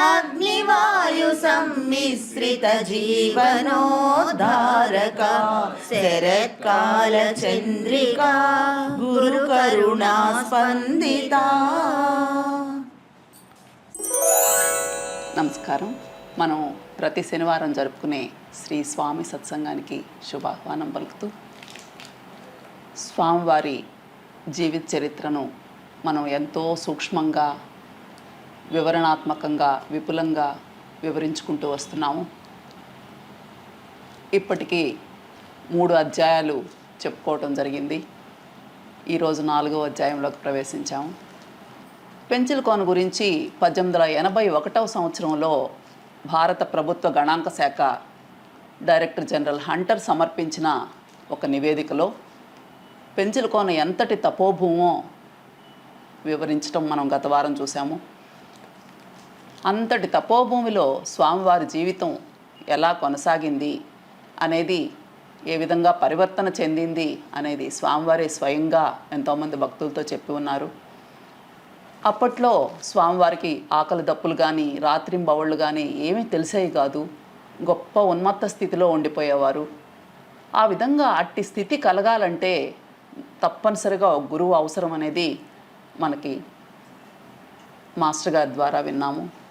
అగ్నివాయు సమ్మిశ్రిత జీవనోద్ధారక శరత్కాల చంద్రిక గురు కరుణా స్పందిత. నమస్కారం. మనం ప్రతి శనివారం జరుపుకునే శ్రీ స్వామి సత్సంగానికి శుభాహ్వానం పలుకుతూ స్వామివారి జీవిత చరిత్రను మనం ఎంతో సూక్ష్మంగా వివరణాత్మకంగా విపులంగా వివరించుకుంటూ వస్తున్నాము. ఇప్పటికీ మూడు అధ్యాయాలు చెప్పుకోవటం జరిగింది. ఈరోజు నాలుగో అధ్యాయంలోకి ప్రవేశించాము. పెంచిల్కోన్ గురించి పద్దెనిమిది వందల ఎనభై ఒకటవ సంవత్సరంలో భారత ప్రభుత్వ గణాంక శాఖ డైరెక్టర్ జనరల్ హంటర్ సమర్పించిన ఒక నివేదికలో పెంచిల్కోన ఎంతటి తపోభూమో వివరించడం మనం గత వారం చూసాము అంతటి తపోభూమిలో స్వామివారి జీవితం ఎలా కొనసాగింది అనేది ఏ విధంగా పరివర్తన చెందింది అనేది స్వామివారి స్వయంగా ఎంతోమంది భక్తులతో చెప్పి ఉన్నారు. అప్పట్లో స్వామివారికి ఆకలి దప్పులు కానీ రాత్రింబవళ్ళు కానీ ఏమీ తెలిసేవి కాదు. గొప్ప ఉన్మత్త స్థితిలో ఉండిపోయేవారు. ఆ విధంగా అట్టి స్థితి కలగాలంటే తప్పనిసరిగా ఒక గురువు అవసరం అనేది మనకి మాస్టర్ గారి ద్వారా విన్నాము.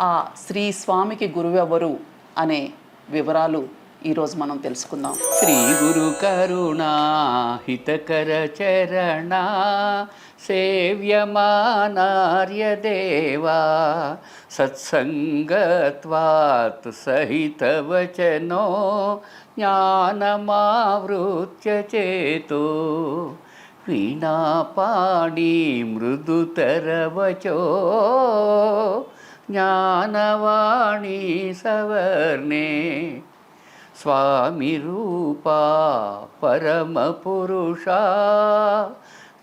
ఆ శ్రీ స్వామికి గురువెవరు అనే వివరాలు ఈరోజు మనం తెలుసుకుందాం. శ్రీ గురు కరుణా హితకర చరణ సేవ్యమానార్యదేవా సత్సంగత్వాత్ సహిత వచనో జ్ఞానమావృత్య చేతో వీణాపాణి మృదుతరవచో జ్ఞానవాణి సవర్ణే. స్వామి రూపా పరమ పురుషా.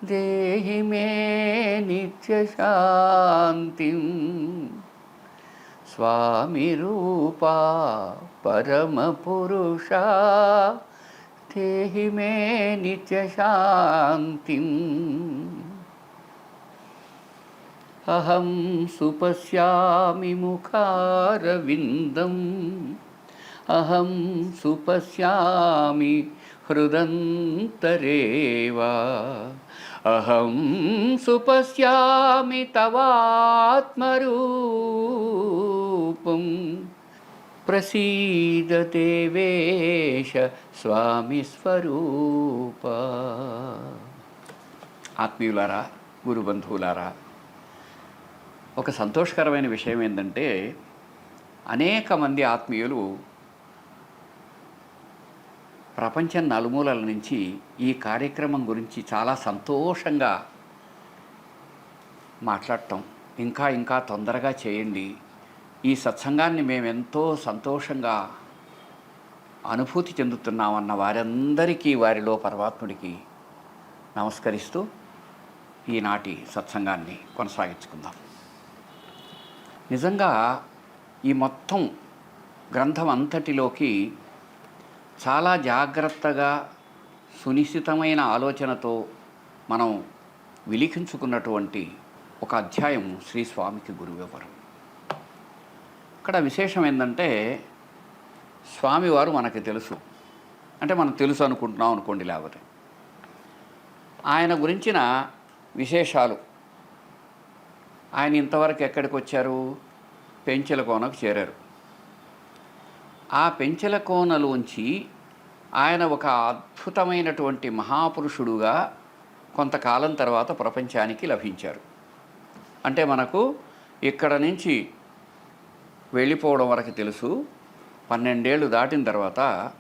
దేహి మే నిత్యశాంతిం స్వామి రూపా పరమ పురుషా. దేహి మే నిత్యశాంతిం అహం సుపశ్యామి ముఖారవిందం. అహం సుపశ్యామి హృదంతరేవా. అహం సుపశ్యామి తవాత్మరూపం. ప్రసీద దేవేశ స్వామి స్వరూప. ఆత్మీయులారా గురుబంధువులారా ఒక సంతోషకరమైన విషయం ఏంటంటే అనేక మంది ఆత్మీయులు ప్రపంచం నలుమూలల నుంచి ఈ కార్యక్రమం గురించి చాలా సంతోషంగా మాట్లాడటం. ఇంకా ఇంకా తొందరగా చేయండి. ఈ సత్సంగాన్ని మేమెంతో సంతోషంగా అనుభూతి చెందుతున్నామన్న వారందరికీ వారిలో పరమాత్ముడికి నమస్కరిస్తూ ఈనాటి సత్సంగాన్ని కొనసాగించుకుందాం. నిజంగా ఈ మొత్తం గ్రంథం అంతటిలోకి చాలా జాగ్రత్తగా సునిశ్చితమైన ఆలోచనతో మనం విలిఖించుకున్నటువంటి ఒక అధ్యాయం శ్రీ స్వామికి గురువివరం ఇక్కడ విశేషం ఏంటంటే స్వామివారు మనకి తెలుసు. అంటే మనం తెలుసు అనుకుంటున్నాం అనుకోండి లేకపోతే. ఆయన గురించిన విశేషాలు ఆయన ఇంతవరకు ఎక్కడికి వచ్చారు? పెంచలకోనకు చేరారు. ఆ పెంచెల కోనలోంచి ఆయన ఒక అద్భుతమైనటువంటి మహాపురుషుడుగా కొంతకాలం తర్వాత ప్రపంచానికి లభించారు. అంటే మనకు ఇక్కడ నుంచి వెళ్ళిపోవడం వరకు తెలుసు. పన్నెండేళ్ళు దాటిన తర్వాత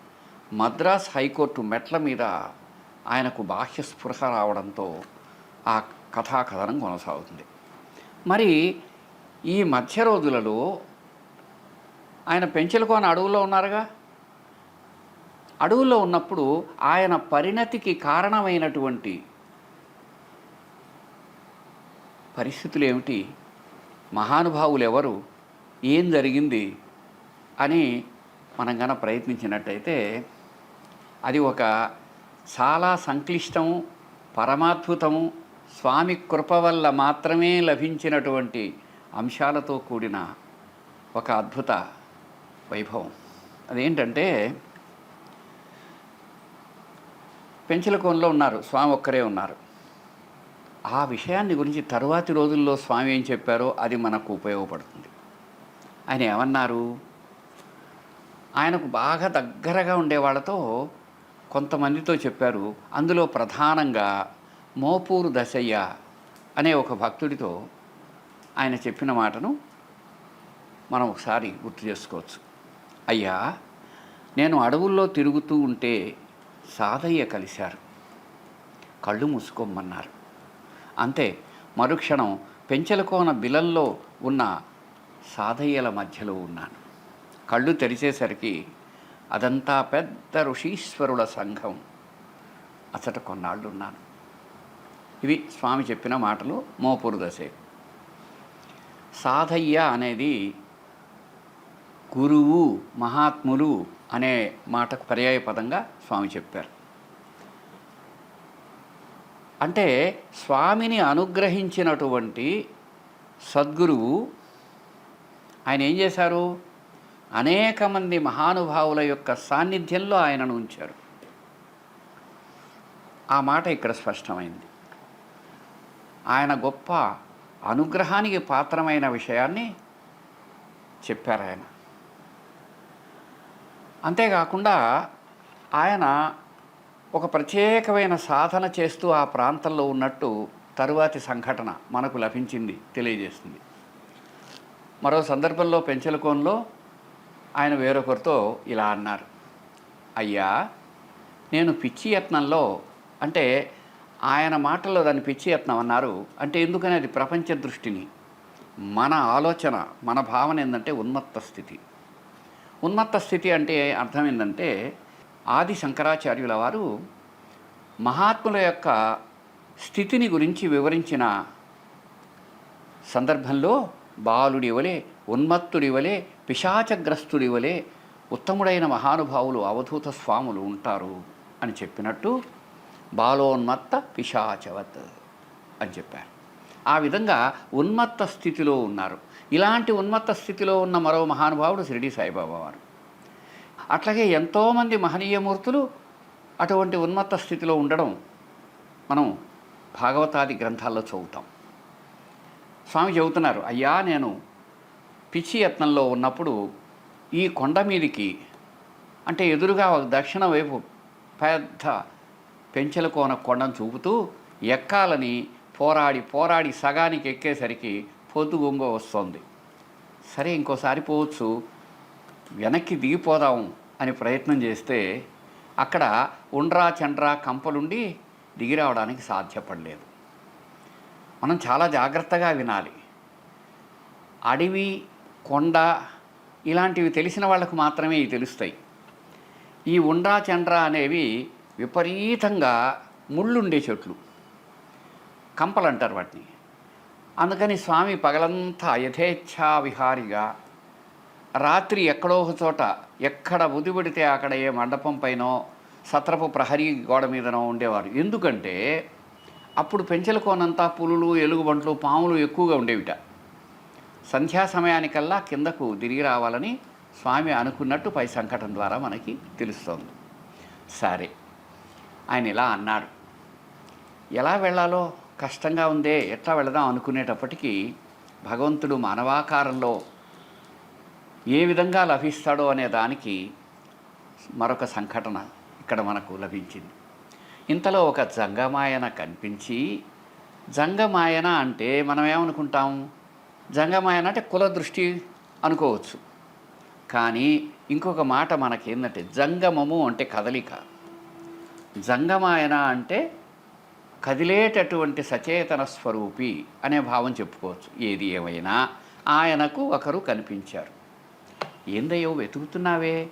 మద్రాస్ హైకోర్టు మెట్ల మీద ఆయనకు బాహ్య స్పృహ రావడంతో ఆ కథాకథనం కొనసాగుతుంది. మరి ఈ మధ్య రోజులలో ఆయన పెంచెలకోన అడవుల్లో ఉన్నారుగా? అడవుల్లో ఉన్నప్పుడు ఆయన పరిణతికి కారణమైనటువంటి పరిస్థితులు ఏమిటి? మహానుభావులు ఎవరు ఏం జరిగింది? అని మనం గన ప్రయత్నించినట్టయితే అది ఒక చాలా సంక్లిష్టము పరమాద్భుతము స్వామి కృప వల్ల మాత్రమే లభించినటువంటి అంశాలతో కూడిన ఒక అద్భుత వైభవం. అదేంటంటే పెంచలకోనలో ఉన్నారు స్వామి ఒక్కరే ఉన్నారు. ఆ విషయాన్ని గురించి తరువాతి రోజుల్లో స్వామి ఏం చెప్పారో అది మనకు ఉపయోగపడుతుంది. ఆయన ఏమన్నారు? ఆయనకు బాగా దగ్గరగా ఉండే వాళ్ళతో కొంతమందితో చెప్పారు. అందులో ప్రధానంగా మోపూరు దశయ్య అనే ఒక భక్తుడితో ఆయన చెప్పిన మాటను మనం ఒకసారి గుర్తు చేసుకోవచ్చు. అయ్యా నేను అడవుల్లో తిరుగుతూ ఉంటే సాదయ్య కలిశారు. కళ్ళు మూసుకోమన్నారు. అంతే మరుక్షణం పెంచలకోన బిలల్లో ఉన్న సాదయ్యల మధ్యలో ఉన్నాను. కళ్ళు తెరిచేసరికి అదంతా పెద్ద ఋషీశ్వరుల సంఘం. అసట కొన్నాళ్ళు ఉన్నాను ఇవి స్వామి చెప్పిన మాటలు మోపూరు దశే. సాధయ్య అనేది గురువు మహాత్ములు అనే మాటకు పర్యాయ పదంగా స్వామి చెప్పారు. అంటే స్వామిని అనుగ్రహించినటువంటి సద్గురువు ఆయన ఏం చేశారు? అనేక మంది మహానుభావుల యొక్క సాన్నిధ్యంలో ఆయనను ఉంచారు. ఆ మాట ఇక్కడ స్పష్టమైంది. ఆయన గొప్ప అనుగ్రహానికి పాత్రమైన విషయాన్ని చెప్పారు ఆయన. అంతేకాకుండా ఆయన ఒక ప్రత్యేకమైన సాధన చేస్తూ ఆ ప్రాంతంలో ఉన్నట్టు తరువాతి సంఘటన మనకు లభించింది తెలియజేస్తుంది. మరో సందర్భంలో పెంచలకోన్లో ఆయన వేరొకరితో ఇలా అన్నారు. అయ్యా నేను పిచ్చి యత్నంలో అంటే ఆయన మాటల్లో దాన్ని పిచ్చి యత్నం అన్నారు అంటే ఎందుకని అది ప్రపంచ దృష్టిని? మన ఆలోచన మన భావన ఏంటంటే ఉన్మత్త స్థితి. ఉన్మత్త స్థితి అంటే అర్థం ఏంటంటే ఆది శంకరాచార్యుల వారు మహాత్ముల యొక్క స్థితిని గురించి వివరించిన సందర్భంలో బాలుడి వలె ఉన్మత్తుడి వలె పిశాచగ్రస్తుడి వలె ఉత్తముడైన మహానుభావులు అవధూత స్వాములు ఉంటారు అని చెప్పినట్టు బాలోన్మత్త పిశాచవత్ అని చెప్పారు. ఆ విధంగా ఉన్మత్త స్థితిలో ఉన్నారు. ఇలాంటి ఉన్మత్త స్థితిలో ఉన్న మరో మహానుభావుడు షిరిడి సాయిబాబా వారు. అట్లాగే ఎంతోమంది మహనీయమూర్తులు అటువంటి ఉన్మత్త స్థితిలో ఉండడం మనం భాగవతాది గ్రంథాల్లో చదువుతాం. స్వామి చెబుతున్నారు అయ్యా నేను పిచ్చి యత్నంలో ఉన్నప్పుడు ఈ కొండ మీదికి అంటే ఎదురుగా ఒక దక్షిణ వైపు పెద్ద పెంచలకోన కొండను చూపుతూ ఎక్కాలని పోరాడి పోరాడి సగానికి ఎక్కేసరికి పొద్దుగొంగ వస్తుంది. సరే ఇంకోసారి పోవచ్చు. వెనక్కి దిగిపోదాం అని ప్రయత్నం చేస్తే అక్కడ ఉండ్రా చండ్రా కంపలుండి దిగి రావడానికి సాధ్యపడలేదు. మనం చాలా జాగ్రత్తగా వినాలి. అడవి కొండ ఇలాంటివి తెలిసిన వాళ్ళకు మాత్రమే ఇవి తెలుస్తాయి. ఈ ఉండ్రా చండ్రా అనేవి విపరీతంగా ముళ్ళుండే చెట్లు. కంపలు అంటారు వాటిని. అందుకని స్వామి పగలంతా యథేచ్ఛా విహారిగా రాత్రి ఎక్కడో ఒక చోట ఎక్కడ ఉదిబడితే అక్కడ ఏ మండపం పైనో సత్రపు ప్రహరీ గోడ మీదనో ఉండేవారు. ఎందుకంటే అప్పుడు పెంచలకోనంతా పులులు ఎలుగుబంట్లు పాములు ఎక్కువగా ఉండేవిట. సంధ్యా సమయానికల్లా కిందకు తిరిగి రావాలని స్వామి అనుకున్నట్టు పై సంకటం ద్వారా మనకి తెలుస్తోంది. సరే. ఆయన ఇలా అన్నాడు ఎలా వెళ్ళాలో? కష్టంగా ఉందే. ఎట్లా వెళదాం? అనుకునేటప్పటికీ భగవంతుడు మానవాకారంలో ఏ విధంగా లభిస్తాడో అనే దానికి మరొక సంఘటన ఇక్కడ మనకు లభించింది. ఇంతలో ఒక జంగమాయన కనిపించి జంగమాయన అంటే మనం ఏమనుకుంటాం? జంగమాయన అంటే కుల దృష్టి అనుకోవచ్చు. కానీ ఇంకొక మాట మనకేందంటే జంగమము అంటే కదలిక. జంగమాయన అంటే కదిలేటటువంటి సచేతన స్వరూపి అనే భావం చెప్పుకోవచ్చు. ఏది ఏమైనా ఆయనకు ఒకరు కనిపించారు. ఏందయ్యో వెతుకుతున్నావే?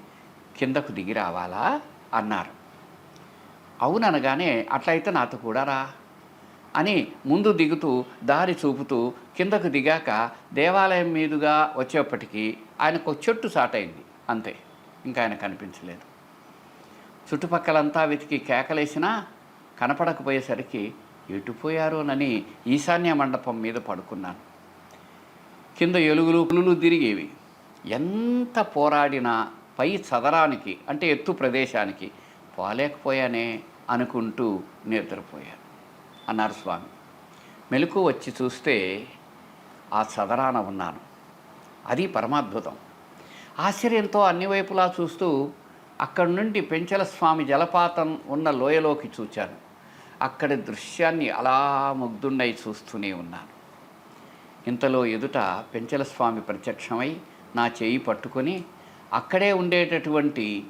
కిందకు దిగి రావాలా? అన్నారు. అవుననగానే అట్లయితే నాతో కూడా రా అని ముందు దిగుతూ దారి చూపుతూ కిందకు దిగాక దేవాలయం మీదుగా వచ్చేప్పటికీ ఆయనకు ఒక చెట్టు సాటైంది అంతే. ఇంకా ఆయన కనిపించలేదు. చుట్టుపక్కలంతా వెతికి కేకలేసినా కనపడకపోయేసరికి ఎటుపోయారోనని ఈశాన్య మండపం మీద పడుకున్నాను. కింద ఎలుగులు పులులు తిరిగేవి. ఎంత పోరాడినా పై చదరానికి అంటే ఎత్తు ప్రదేశానికి పోలేకపోయానే అనుకుంటూ నిద్రపోయాను అన్నారు స్వామి. మెలకు వచ్చి చూస్తే ఆ చదరాన ఉన్నాను. అది పరమాద్భుతం. ఆశ్చర్యంతో అన్ని వైపులా చూస్తూ అక్కడి నుండి పెంచల స్వామి జలపాతం ఉన్న లోయలోకి చూచాను. అక్కడి దృశ్యాన్ని అలా ముగ్ధుండై చూస్తూనే ఉన్నాను. ఇంతలో ఎదుట పెంచల స్వామి ప్రత్యక్షమై నా చేయి పట్టుకొని అక్కడే ఉండేటటువంటి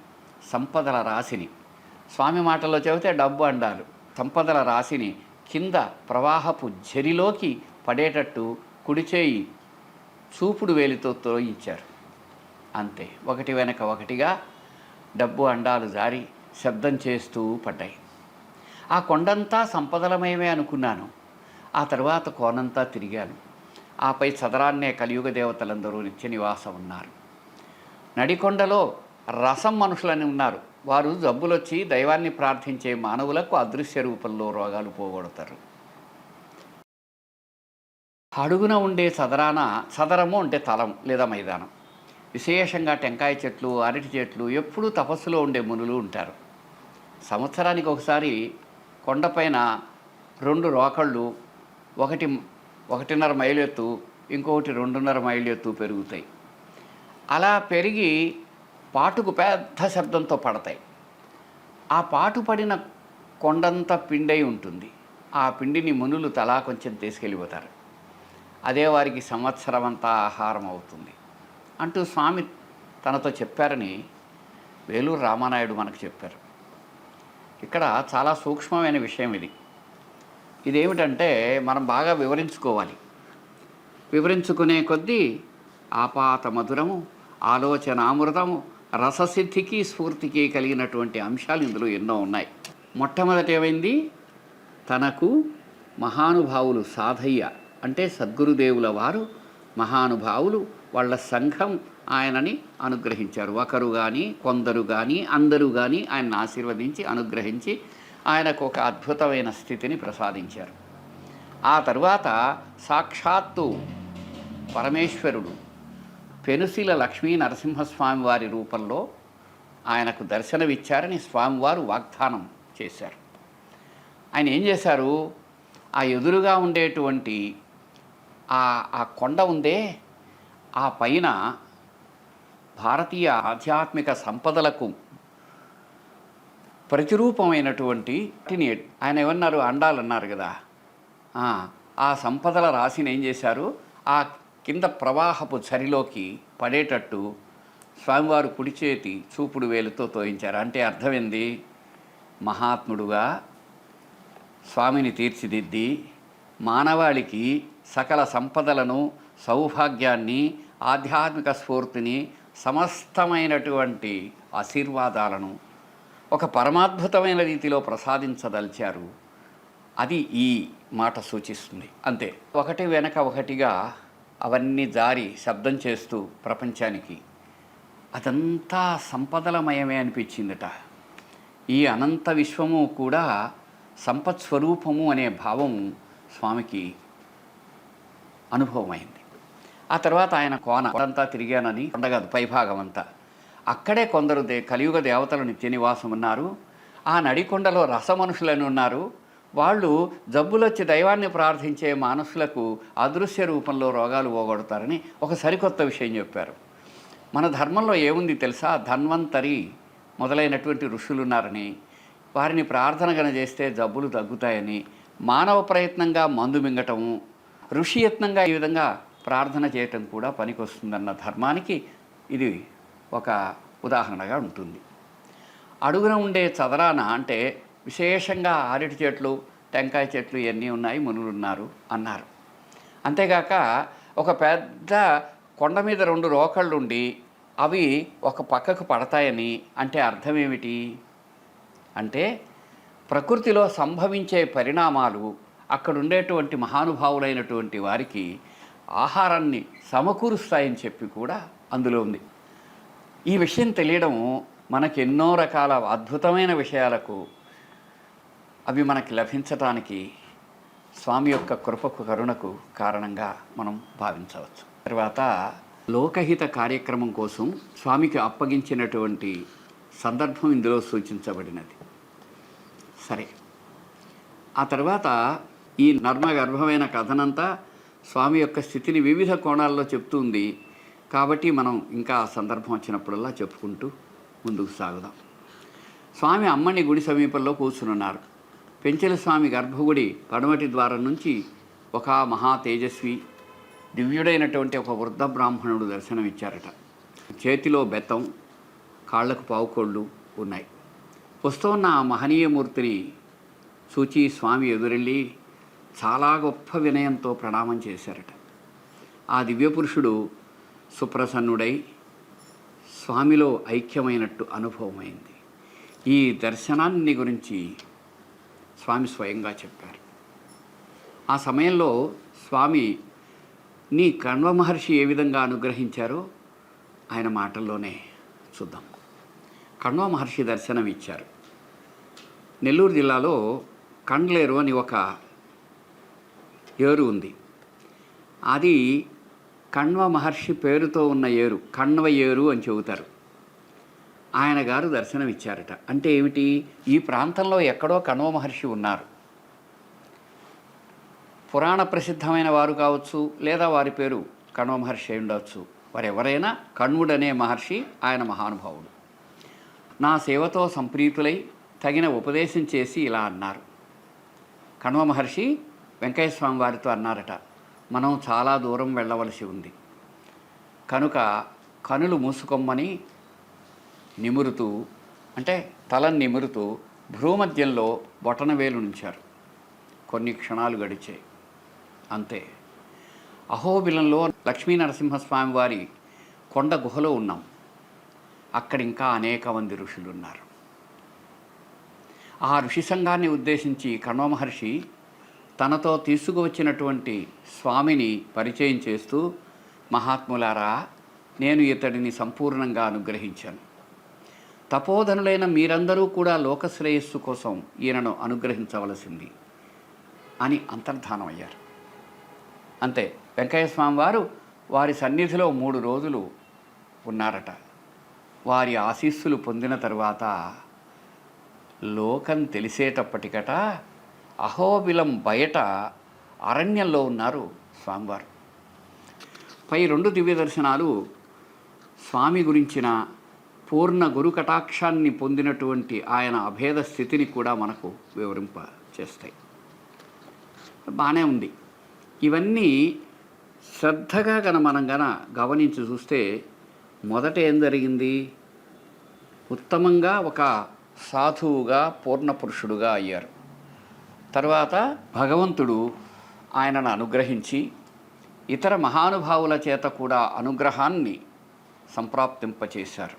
సంపదల రాశిని స్వామి మాటలో చెబితే డబ్బు అండాలు సంపదల రాశిని కింద ప్రవాహపు జరిలోకి పడేటట్టు కుడిచేయి చూపుడు వేలితో తోయించారు అంతే ఒకటి వెనక ఒకటిగా డబ్బు అండాలు జారి శబ్దం చేస్తూ పడ్డాయి. ఆ కొండంతా సంపదలమయమే అనుకున్నాను. ఆ తర్వాత కోనంతా తిరిగాను. ఆపై చదరాన్నే కలియుగ దేవతలందరూ నిత్య నివాసం ఉన్నారు. నడికొండలో రసం మనుషులని ఉన్నారు. వారు జబ్బులొచ్చి దైవాన్ని ప్రార్థించే మానవులకు అదృశ్య రూపంలో రోగాలు పోగొడతారు. అడుగున ఉండే సదరాన సదరము అంటే తలం లేదా మైదానం. విశేషంగా టెంకాయ చెట్లు అరటి చెట్లు ఎప్పుడూ తపస్సులో ఉండే మునులు ఉంటారు. సంవత్సరానికి ఒకసారి కొండపైన రెండు రోకళ్ళు ఒకటి ఒకటిన్నర మైలు ఎత్తు ఇంకొకటి రెండున్నర మైలు ఎత్తు పెరుగుతాయి. అలా పెరిగి పాటుకు పెద్ద శబ్దంతో పడతాయి. ఆ పాటు పడిన కొండంతా పిండై ఉంటుంది. ఆ పిండిని మునులు తలా కొంచెం తీసుకెళ్ళిపోతారు. అదే వారికి సంవత్సరం అంతా ఆహారం అవుతుంది. అంటూ స్వామి తనతో చెప్పారని వేలూరు రామానాయుడు మనకు చెప్పారు. ఇక్కడ చాలా సూక్ష్మమైన విషయం ఇది. ఇదేమిటంటే మనం బాగా వివరించుకోవాలి. వివరించుకునే కొద్దీ ఆపాత మధురము ఆలోచనామృతము రససిద్ధికి స్ఫూర్తికి కలిగినటువంటి అంశాలు ఇందులో ఎన్నో ఉన్నాయి. మొట్టమొదటి ఏమైంది? తనకు మహానుభావులు సాధయ్య అంటే సద్గురుదేవుల వారు మహానుభావులు వాళ్ళ సంఘం ఆయనని అనుగ్రహించారు. ఒకరు కానీ కొందరు కానీ అందరూ కానీ ఆయన్ని ఆశీర్వదించి అనుగ్రహించి ఆయనకు ఒక అద్భుతమైన స్థితిని ప్రసాదించారు. ఆ తర్వాత సాక్షాత్తు పరమేశ్వరుడు పెనుసిల లక్ష్మీ నరసింహస్వామి వారి రూపంలో ఆయనకు దర్శనమిచ్చారని స్వామివారు వాగ్దానం చేశారు. ఆయన ఏం చేశారు? ఆ ఎదురుగా ఉండేటువంటి ఆ ఆ కొండ ఉందే ఆ పైన భారతీయ ఆధ్యాత్మిక సంపదలకు ప్రతిరూపమైనటువంటి వాటిని ఆయన ఏమన్నారు? అండాలన్నారు కదా. ఆ, సంపదల రాశిని ఏం చేశారు? ఆ కింద ప్రవాహపు చరిలోకి పడేటట్టు స్వామివారు కుడి చేతి చూపుడు వేలుతో తోయించారు. అంటే అర్థమైంది మహాత్ముడుగా స్వామిని తీర్చిదిద్ది మానవాళికి సకల సంపదలను సౌభాగ్యాన్ని ఆధ్యాత్మిక స్ఫూర్తిని సమస్తమైనటువంటి ఆశీర్వాదాలను ఒక పరమాద్భుతమైన రీతిలో ప్రసాదించదలిచారు. అది ఈ మాట సూచిస్తుంది. అంతే. ఒకటి వెనక ఒకటిగా అవన్నీ జారి శబ్దం చేస్తూ ప్రపంచానికి అదంతా సంపదలమయమే అనిపించిందట. ఈ అనంత విశ్వము కూడా సంపత్ స్వరూపము అనే భావము స్వామికి అనుభవమైంది. ఆ తర్వాత ఆయన కోన. అంతా తిరిగానని ఉండగదు పైభాగం అంతా. అక్కడే కొందరు దే కలియుగ దేవతలు నిత్య నివాసం ఉన్నారు. ఆ నడికొండలో రసమనుషులని ఉన్నారు. వాళ్ళు జబ్బులొచ్చి దైవాన్ని ప్రార్థించే మానసులకు అదృశ్య రూపంలో రోగాలు పోగొడతారని ఒక సరికొత్త విషయం చెప్పారు. మన ధర్మంలో ఏముంది తెలుసా? ధన్వంతరి మొదలైనటువంటి ఋషులు ఉన్నారని వారిని ప్రార్థన గన చేస్తే జబ్బులు తగ్గుతాయని మానవ ప్రయత్నంగా మందు మింగటము ఋషి యత్నంగా ఈ విధంగా ప్రార్థన చేయటం కూడా పనికొస్తుందన్న ధర్మానికి ఇది ఒక ఉదాహరణగా ఉంటుంది. అడుగున ఉండే చదరాన అంటే విశేషంగా అరటి చెట్లు టెంకాయ చెట్లు ఇవన్నీ ఉన్నాయి మునులు ఉన్నారు అన్నారు. అంతేగాక ఒక పెద్ద కొండ మీద రెండు రోకళ్ళు ఉండి అవి ఒక పక్కకు పడతాయని అంటే అర్థం ఏమిటి అంటే ప్రకృతిలో సంభవించే పరిణామాలు అక్కడ ఉండేటువంటి మహానుభావులైనటువంటి వారికి ఆహారాన్ని సమకూరుస్తాయని చెప్పి కూడా అందులో ఉంది. ఈ విషయం తెలియడం మనకి ఎన్నో రకాల అద్భుతమైన విషయాలకు అవి మనకి లభించటానికి స్వామి యొక్క కృపకు కరుణకు కారణంగా మనం భావించవచ్చు. తర్వాత లోకహిత కార్యక్రమం కోసం స్వామికి అప్పగించినటువంటి సందర్భం ఇందులో సూచించబడినది. సరే. ఆ తర్వాత ఈ నర్మగర్భమైన కథనంతా స్వామి యొక్క స్థితిని వివిధ కోణాల్లో చెప్తుంది. కాబట్టి మనం ఇంకా ఆ సందర్భం వచ్చినప్పుడల్లా చెప్పుకుంటూ ముందుకు సాగుదాం. స్వామి అమ్మని గుడి సమీపంలో కూర్చునున్నారు. పెంచెల స్వామి గర్భగుడి పడమటి ద్వారం నుంచి ఒక మహా తేజస్వి దివ్యుడైనటువంటి ఒక వృద్ధ బ్రాహ్మణుడు దర్శనమిచ్చారట. చేతిలో బెత్తం కాళ్ళకు పావుకోళ్ళు ఉన్నాయి. వస్తున్న ఆ మహనీయమూర్తిని సూచి స్వామి ఎదురెళ్ళి చాలా గొప్ప వినయంతో ప్రణామం చేశారట. ఆ దివ్యపురుషుడు సుప్రసన్నుడై స్వామిలో ఐక్యమైనట్టు అనుభవమైంది. ఈ దర్శనాన్ని గురించి స్వామి స్వయంగా చెప్పారు. ఆ సమయంలో స్వామి నీ కణ్వ మహర్షి ఏ విధంగా అనుగ్రహించారో ఆయన మాటల్లోనే చూద్దాం. కణ్వ మహర్షి దర్శనం ఇచ్చారు నెల్లూరు జిల్లాలో కండ్లేరు అని ఒక ఏరు ఉంది. అది కణ్వ మహర్షి పేరుతో ఉన్న ఏరు కణ్వ ఏరు అని చెబుతారు. ఆయన గారు దర్శనం ఇచ్చారట అంటే ఏమిటి? ఈ ప్రాంతంలో ఎక్కడో కణ్వ మహర్షి ఉన్నారు. పురాణ ప్రసిద్ధమైన వారు కావచ్చు లేదా వారి పేరు కణ్వ మహర్షి అయి ఉండవచ్చు. వారు ఎవరైనా కణ్వుడనే మహర్షి ఆయన మహానుభావుడు. నా సేవతో సంప్రీతులై తగిన ఉపదేశం చేసి ఇలా అన్నారు. కణ్వ మహర్షి వెంకయ్య స్వామి వారితో అన్నారట మనం చాలా దూరం వెళ్ళవలసి ఉంది. కనుక కనులు మూసుకొమ్మని నిమురుతూ అంటే తలను నిమురుతూ భ్రూమధ్యంలో బొటనవేలు నుంచారు. కొన్ని క్షణాలు గడిచాయి. అంతే. అహోబిలంలో లక్ష్మీ నరసింహస్వామి వారి కొండ గుహలో ఉన్నాం. అక్కడ ఇంకా అనేక మంది ఋషులు ఉన్నారు ఆ ఋషి సంఘాన్ని ఉద్దేశించి కణ్వ మహర్షి తనతో తీసుకువచ్చినటువంటి స్వామిని పరిచయం చేస్తూ మహాత్ములారా నేను ఇతడిని సంపూర్ణంగా అనుగ్రహించాను. తపోధనులైన మీరందరూ కూడా లోకశ్రేయస్సు కోసం ఈయనను అనుగ్రహించవలసింది అని అంతర్ధానం అయ్యారు అంతే వెంకయ్యస్వామి వారు వారి సన్నిధిలో మూడు రోజులు ఉన్నారట. వారి ఆశీస్సులు పొందిన తరువాత లోకం తెలిసేటప్పటికట అహోబిలం బయట అరణ్యంలో ఉన్నారు స్వామివారు. పై రెండు దివ్య దర్శనాలు స్వామి గురించిన పూర్ణ గురు కటాక్షాన్ని పొందినటువంటి ఆయన అభేద స్థితిని కూడా మనకు వివరింప చేస్తాయి బాగానే ఉంది. ఇవన్నీ శ్రద్ధగా గన మనం గన గమనించి చూస్తే మొదట ఏం జరిగింది? ఉత్తమంగా ఒక సాధువుగా పూర్ణ పురుషుడుగా అయ్యారు. తర్వాత భగవంతుడు ఆయనను అనుగ్రహించి ఇతర మహానుభావుల చేత కూడా అనుగ్రహాన్ని సంప్రాప్తింపచేశారు.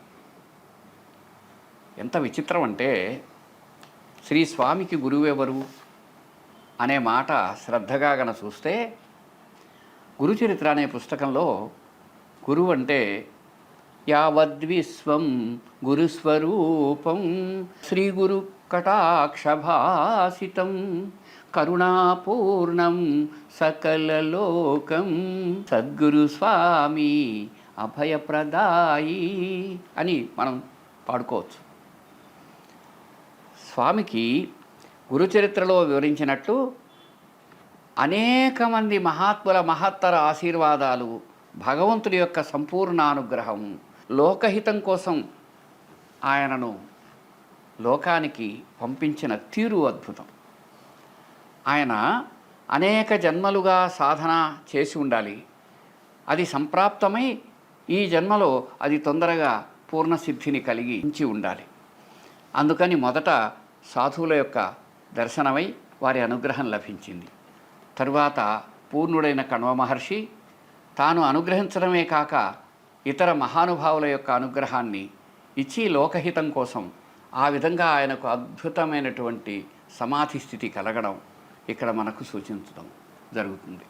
ఎంత విచిత్రం అంటే శ్రీ స్వామికి గురువెవరు అనే మాట శ్రద్ధగా గన చూస్తే గురుచరిత్ర అనే పుస్తకంలో గురువు అంటే యావద్విశ్వం గురుస్వరూపం శ్రీ గురు కటాక్షభాసితం కరుణాపూర్ణం సకలలోకం. సద్గురు స్వామి అభయప్రదాయి అని మనం పాడుకోవచ్చు. స్వామికి గురుచరిత్రలో వివరించినట్టు అనేక మంది మహాత్ముల మహత్తర ఆశీర్వాదాలు భగవంతుడి యొక్క సంపూర్ణ అనుగ్రహం లోకహితం కోసం ఆయనను లోకానికి పంపించిన తీరు అద్భుతం. ఆయన అనేక జన్మలుగా సాధన చేసి ఉండాలి. అది సంప్రాప్తమై ఈ జన్మలో అది తొందరగా పూర్ణసిద్ధిని కలిగి ఉంచి ఉండాలి. అందుకని మొదట సాధువుల యొక్క దర్శనమై వారి అనుగ్రహం లభించింది. తరువాత పూర్ణుడైన కణవ మహర్షి తాను అనుగ్రహించడమే కాక ఇతర మహానుభావుల యొక్క అనుగ్రహాన్ని ఇచ్చి లోకహితం కోసం ఆ విధంగా ఆయనకు అద్భుతమైనటువంటి సమాధి స్థితి కలగడం ఇక్కడ మనకు సూచించడం జరుగుతుంది.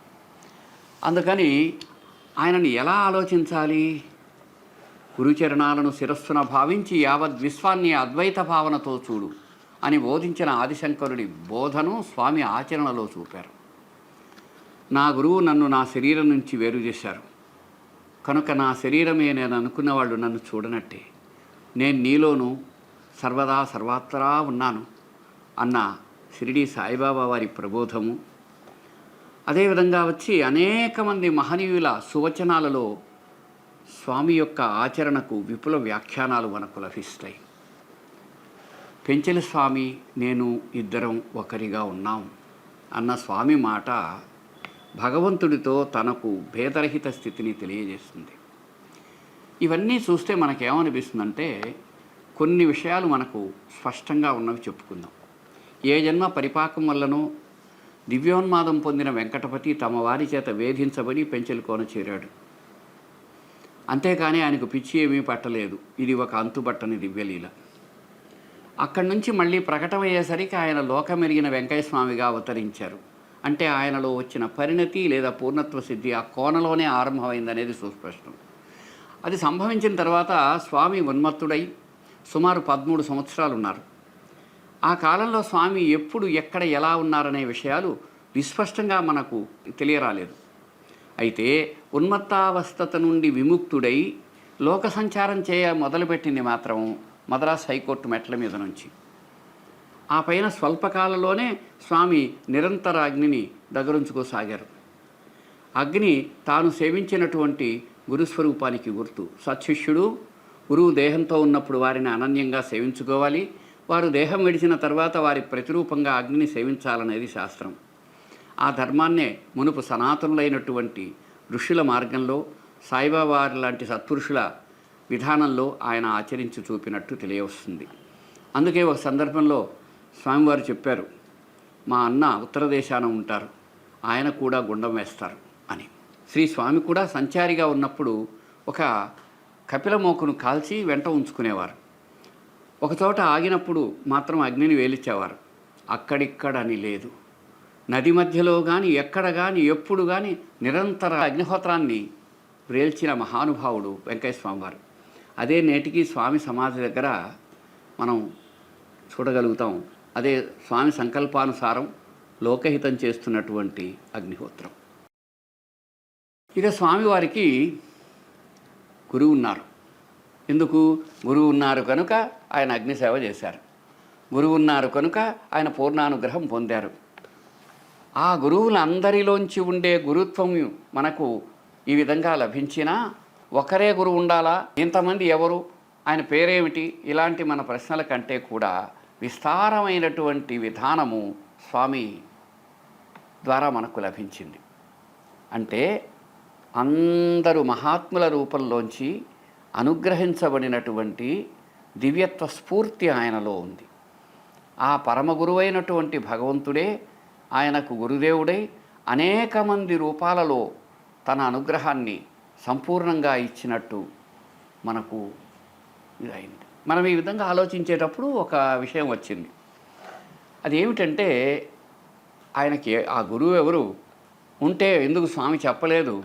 అందుకని ఆయనని ఎలా ఆలోచించాలి? గురుచరణాలను శిరస్సున భావించి యావత్ విశ్వాన్ని అద్వైత భావనతో చూడు అని బోధించిన ఆదిశంకరుడి బోధను స్వామి ఆచరణలో చూపారు. నా గురువు నన్ను నా శరీరం నుంచి వేరు చేశారు. కనుక నా శరీరమే నేను అనుకున్న వాళ్ళు నన్ను చూడనట్టే. నేను నీలోనూ సర్వదా సర్వాత్రా ఉన్నాను అన్న షిరిడి సాయిబాబా వారి ప్రబోధము. అదేవిధంగా వచ్చి అనేక మంది మహనీయుల సువచనాలలో స్వామి యొక్క ఆచరణకు విపుల వ్యాఖ్యానాలు మనకు లభిస్తాయి. పెంచెల స్వామి నేను ఇద్దరం ఒకరిగా ఉన్నాం అన్న స్వామి మాట భగవంతుడితో తనకు భేదరహిత స్థితిని తెలియజేస్తుంది. ఇవన్నీ చూస్తే మనకేమనిపిస్తుందంటే కొన్ని విషయాలు మనకు స్పష్టంగా ఉన్నవి చెప్పుకుందాం. ఏ జన్మ పరిపాకం వల్లనో దివ్యోన్మాదం పొందిన వెంకటపతి తమ వారి చేత వేధించబడి పెంచెలుకోన చేరాడు. అంతేకాని ఆయనకు పిచ్చి ఏమీ పట్టలేదు. ఇది ఒక అంతుబట్టని దివ్యలీల. అక్కడి నుంచి మళ్ళీ ప్రకటమయ్యేసరికి ఆయన లోకమెరిగిన వెంకయ్య స్వామిగా అవతరించారు. అంటే ఆయనలో వచ్చిన పరిణతి లేదా పూర్ణత్వ సిద్ధి ఆ కోణలోనే ఆరంభమైందనేది సుస్పష్టం. అది సంభవించిన తర్వాత స్వామి ఉన్మత్తుడై సుమారు పదమూడు సంవత్సరాలు ఉన్నారు ఆ కాలంలో స్వామి ఎప్పుడు ఎక్కడ ఎలా ఉన్నారనే విషయాలు విస్పష్టంగా మనకు తెలియరాలేదు. అయితే ఉన్మత్తావస్థత నుండి విముక్తుడై లోక సంచారం చేయ మొదలుపెట్టింది మాత్రం మద్రాస్ హైకోర్టు మెట్ల మీద నుంచి. ఆ పైన స్వల్పకాలంలోనే స్వామి నిరంతర అగ్నిని దగ్గరుంచుకోసాగారు. అగ్ని తాను సేవించినటువంటి గురుస్వరూపానికి గుర్తు. సత్శిష్యుడు గురువు దేహంతో ఉన్నప్పుడు వారిని అనన్యంగా సేవించుకోవాలి. వారు దేహం విడిచిన తర్వాత వారి ప్రతిరూపంగా అగ్నిని సేవించాలనేది శాస్త్రం. ఆ ధర్మాన్నే మునుపు సనాతనులైనటువంటి ఋషుల మార్గంలో సాయిబాబా లాంటి సత్పురుషుల విధానంలో ఆయన ఆచరించి చూపినట్టు తెలియవస్తుంది. అందుకే ఒక సందర్భంలో స్వామివారు చెప్పారు మా అన్న ఉత్తర దేశాన ఉంటారు. ఆయన కూడా గుండం వేస్తారు అని. శ్రీ స్వామి కూడా సంచారిగా ఉన్నప్పుడు ఒక కపిలమోకును కాల్చి వెంట ఉంచుకునేవారు. ఒకచోట ఆగినప్పుడు మాత్రం అగ్నిని వేలిచ్చేవారు. అక్కడిక్కడని లేదు. నది మధ్యలో కానీ ఎక్కడ కానీ ఎప్పుడు కానీ నిరంతర అగ్నిహోత్రాన్ని ప్రేల్చిన మహానుభావుడు వెంకయ్య వారు అదే నేటికి స్వామి సమాధి దగ్గర మనం చూడగలుగుతాం. అదే స్వామి సంకల్పానుసారం లోకహితం చేస్తున్నటువంటి అగ్నిహోత్రం. ఇక స్వామివారికి గురువు ఉన్నారు. ఎందుకు? గురువు ఉన్నారు కనుక ఆయన అగ్నిసేవ చేశారు. గురువు ఉన్నారు కనుక ఆయన పూర్ణానుగ్రహం పొందారు. ఆ గురువులందరిలోంచి ఉండే గురుత్వం మనకు ఈ విధంగా లభించినా ఒకరే గురువు ఉండాలా? ఇంతమంది ఎవరు? ఆయన పేరేమిటి? ఇలాంటి మన ప్రశ్నల కంటే కూడా విస్తారమైనటువంటి విధానము స్వామి ద్వారా మనకు లభించింది. అంటే అందరూ మహాత్ముల రూపంలోంచి అనుగ్రహించబడినటువంటి దివ్యత్వ స్ఫూర్తి ఆయనలో ఉంది. ఆ పరమ గురువైనటువంటి భగవంతుడే ఆయనకు గురుదేవుడై అనేక మంది రూపాలలో తన అనుగ్రహాన్ని సంపూర్ణంగా ఇచ్చినట్టు మనకు ఇదైంది. మనం ఈ విధంగా ఆలోచించేటప్పుడు ఒక విషయం వచ్చింది. అదేమిటంటే ఆయనకి ఆ గురువు ఎవరు? ఉంటే ఎందుకు స్వామి చెప్పలేదు?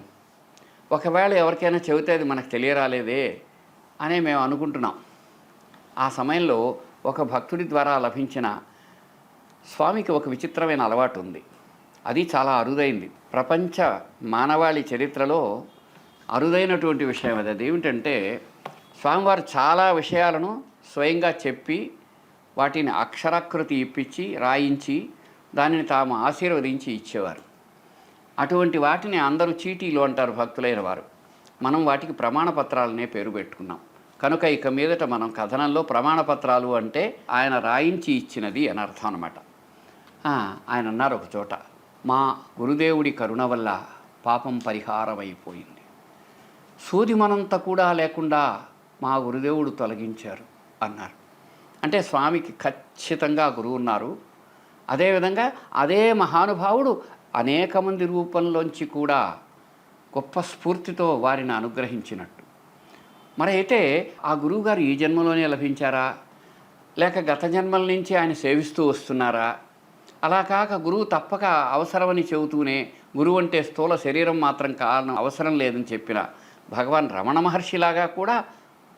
ఒకవేళ ఎవరికైనా చెబితే అది మనకు తెలియరాలేదే అనే మేము అనుకుంటున్నాం. ఆ సమయంలో ఒక భక్తుడి ద్వారా లభించిన స్వామికి ఒక విచిత్రమైన అలవాటు ఉంది. అది చాలా అరుదైంది. ప్రపంచ మానవాళి చరిత్రలో అరుదైనటువంటి విషయం అది. అదేమిటంటే స్వామివారు చాలా విషయాలను స్వయంగా చెప్పి వాటిని అక్షరాకృతి ఇప్పించి రాయించి దానిని తాము ఆశీర్వదించి ఇచ్చేవారు. అటువంటి వాటిని అందరూ చీటీలు అంటారు భక్తులైన వారు. మనం వాటికి ప్రమాణ పత్రాలనే పేరు పెట్టుకున్నాం. కనుక ఇక మీదట మనం కథనంలో ప్రమాణపత్రాలు అంటే ఆయన రాయించి ఇచ్చినది అని అర్థం అనమాట ఆయన అన్నారు ఒక చోట మా గురుదేవుడి కరుణ వల్ల పాపం పరిహారమైపోయింది. సూది మనంత కూడా లేకుండా మా గురుదేవుడు తొలగించారు అన్నారు. అంటే స్వామికి ఖచ్చితంగా గురువు ఉన్నారు. అదేవిధంగా అదే మహానుభావుడు అనేక మంది రూపంలోంచి కూడా గొప్ప స్ఫూర్తితో వారిని అనుగ్రహించినట్టు. మరి అయితే ఆ గురువుగారు ఈ జన్మలోనే లభించారా? లేక గత జన్మల నుంచి ఆయన సేవిస్తూ వస్తున్నారా? అలా కాక గురువు తప్పక అవసరమని చెబుతూనే గురువు అంటే స్థూల శరీరం మాత్రం కారణం అవసరం లేదని చెప్పిన భగవాన్ రమణ మహర్షిలాగా కూడా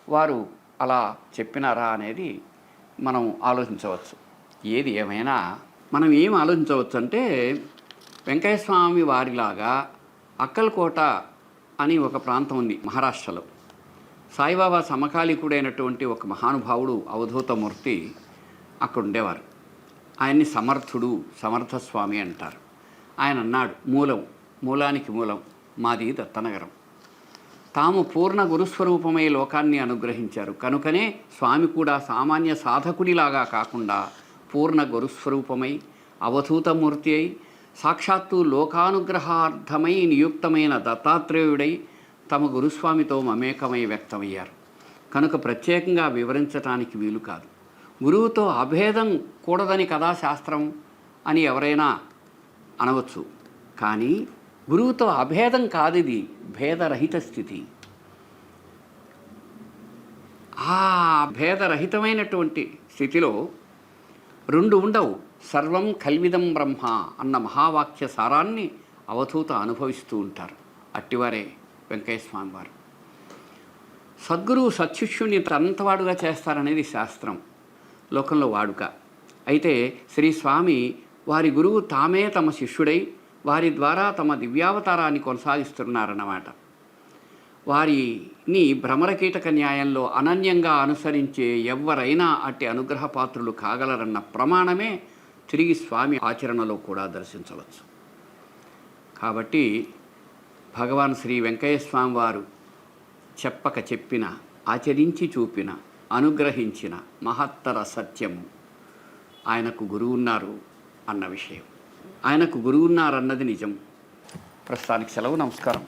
వారు అలా చెప్పినారా అనేది మనం ఆలోచించవచ్చు. ఏది ఏమైనా మనం ఏం ఆలోచించవచ్చు అంటే వెంకయ్యస్వామి వారిలాగా అక్కల్కోట అని ఒక ప్రాంతం ఉంది మహారాష్ట్రలో. సాయిబాబా సమకాలీకుడైనటువంటి ఒక మహానుభావుడు అవధూతమూర్తి అక్కడ ఉండేవారు ఆయన్ని సమర్థుడు సమర్థస్వామి అంటారు. ఆయన అన్నాడు మూలం మూలానికి మూలం మాది దత్తనగరం. తాము పూర్ణ గురుస్వరూపమై లోకాన్ని అనుగ్రహించారు. కనుకనే స్వామి కూడా సామాన్య సాధకుడిలాగా కాకుండా పూర్ణ గురుస్వరూపమై అవధూతమూర్తి అయి సాక్షాత్తు లోకానుగ్రహార్థమై నియుక్తమైన దత్తాత్రేయుడై తమ గురుస్వామితో మమేకమై వ్యక్తమయ్యారు. కనుక ప్రత్యేకంగా వివరించటానికి వీలు కాదు. గురువుతో అభేదం కూడదని కదా శాస్త్రం అని ఎవరైనా అనవచ్చు. కానీ గురువుతో అభేదం కాదు ఇది భేదరహిత స్థితి. ఆ భేదరహితమైనటువంటి స్థితిలో రెండు ఉండవు. సర్వం కల్విదం బ్రహ్మ అన్న మహావాక్య సారాన్ని అవధూత అనుభవిస్తూ ఉంటారు అట్టివారే వెంకయ్యస్వామి వారు. సద్గురువు సత్శిష్యుని తనంతవాడుగా చేస్తారనేది శాస్త్రం లోకంలో వాడుక. అయితే శ్రీ స్వామి వారి గురువు తామే తమ శిష్యుడై వారి ద్వారా తమ దివ్యావతారాన్ని కొనసాగిస్తున్నారన్నమాట. వారిని భ్రమరకీటక న్యాయంలో అనన్యంగా అనుసరించే ఎవరైనా అట్టి అనుగ్రహపాత్రులు కాగలరన్న ప్రమాణమే తిరిగి స్వామి ఆచరణలో కూడా దర్శించవచ్చు. కాబట్టి భగవాన్ శ్రీ వెంకయ్య స్వామి వారు చెప్పక చెప్పిన ఆచరించి చూపిన అనుగ్రహించిన మహత్తర సత్యము ఆయనకు గురువున్నారు అన్న విషయం. ఆయనకు గురువున్నారన్నది నిజం. ప్రస్తుతానికి సెలవు నమస్కారం.